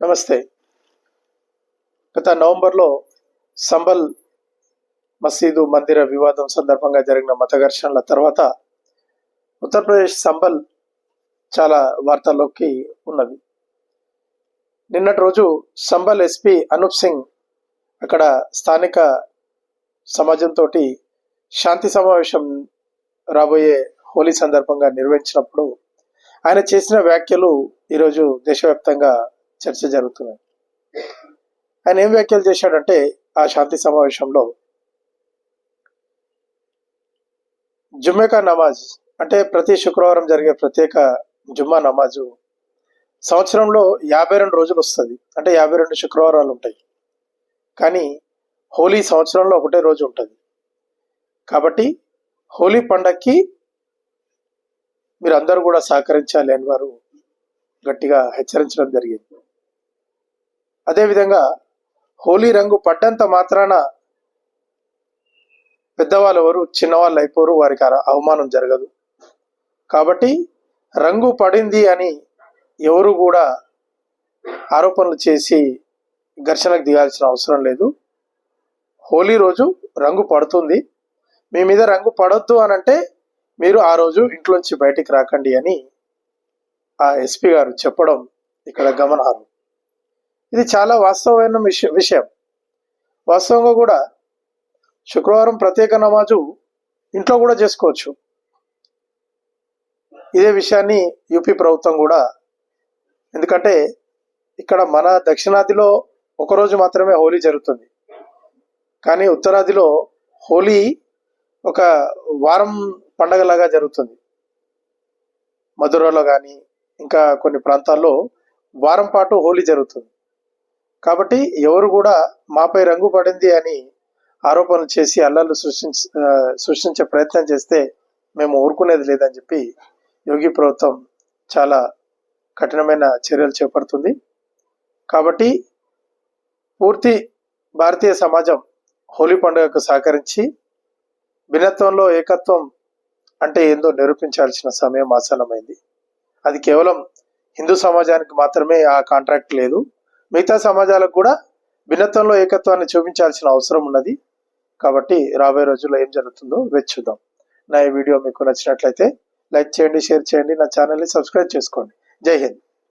నమస్తే. గత నవంబర్లో సంబల్ మసీదు మందిర వివాదం సందర్భంగా జరిగిన మత ఘర్షణల తర్వాత ఉత్తరప్రదేశ్ సంబల్ చాలా వార్తల్లోకి ఉన్నది నిన్నటి రోజు సంబల్ ఎస్పీ అనూప్ సింగ్ అక్కడ స్థానిక సమాజంతో శాంతి సమావేశం రాబోయే హోలీ సందర్భంగా నిర్వహించినప్పుడు ఆయన చేసిన వ్యాఖ్యలు ఈరోజు దేశవ్యాప్తంగా చర్చ జరుగుతున్నాయి ఆయన ఏం వ్యాఖ్యలు చేశాడంటే ఆ శాంతి సమావేశంలో జుమ్మేకా నమాజ్ అంటే ప్రతి శుక్రవారం జరిగే ప్రత్యేక జుమ్మా నమాజు సంవత్సరంలో యాభై రెండు రోజులు వస్తుంది. అంటే యాభై రెండు శుక్రవారాలు ఉంటాయి. కానీ హోలీ సంవత్సరంలో ఒకటే రోజు ఉంటుంది. కాబట్టి హోలీ పండక్కి మీరు అందరూ కూడా సహకరించాలి అని వారు గట్టిగా హెచ్చరించడం జరిగింది. అదేవిధంగా హోలీ రంగు పడ్డంత మాత్రాన పెద్దవాళ్ళు ఎవరు చిన్నవాళ్ళు అయిపోరు వారికి అవమానం జరగదు. కాబట్టి రంగు పడింది అని ఎవరు కూడా ఆరోపణలు చేసి ఘర్షణకు దిగాల్సిన అవసరం లేదు. హోలీ రోజు రంగు పడుతుంది. మీ మీద రంగు పడొద్దు అని అంటే మీరు ఆ రోజు ఇంట్లోంచి బయటికి రాకండి అని ఆ ఎస్పీ గారు చెప్పడం ఇక్కడ గమనార్హం. ఇది చాలా వాస్తవమైన విషయం. వాస్తవంగా కూడా శుక్రవారం ప్రత్యేక నమాజు ఇంట్లో కూడా చేసుకోవచ్చు. ఇదే విషయాన్ని యూపీ ప్రభుత్వం కూడా ఎందుకంటే ఇక్కడ మన దక్షిణాదిలో ఒకరోజు మాత్రమే హోలీ జరుగుతుంది. కానీ ఉత్తరాదిలో హోలీ ఒక వారం పండగలాగా జరుగుతుంది. మధురలో కానీ ఇంకా కొన్ని ప్రాంతాల్లో వారం పాటు హోలీ జరుగుతుంది. కాబట్టి ఎవరు కూడా మాపై రంగు పడింది అని ఆరోపణలు చేసి అల్లర్లు సృష్టించ సృష్టించే ప్రయత్నం చేస్తే మేము ఊరుకునేది లేదని చెప్పి యోగి ప్రభుత్వం చాలా కఠినమైన చర్యలు చేపడుతుంది. కాబట్టి పూర్తి భారతీయ సమాజం హోలీ పండుగకు సహకరించి భిన్నత్వంలో ఏకత్వం అంటే ఏందో నిరూపించాల్సిన సమయం ఆసన్నమైంది. అది కేవలం హిందూ సమాజానికి మాత్రమే ఆ కాంట్రాక్ట్ లేదు. మిగతా సమాజాలకు కూడా భిన్నత్వంలో ఏకత్వాన్ని చూపించాల్సిన అవసరం ఉన్నది. కాబట్టి రాబోయే రోజుల్లో ఏం జరుగుతుందో వేచి చూద్దాం. నా ఈ వీడియో మీకు నచ్చినట్లయితే లైక్ చేయండి షేర్ చేయండి. నా ఛానల్ని సబ్స్క్రైబ్ చేసుకోండి. జై హింద్.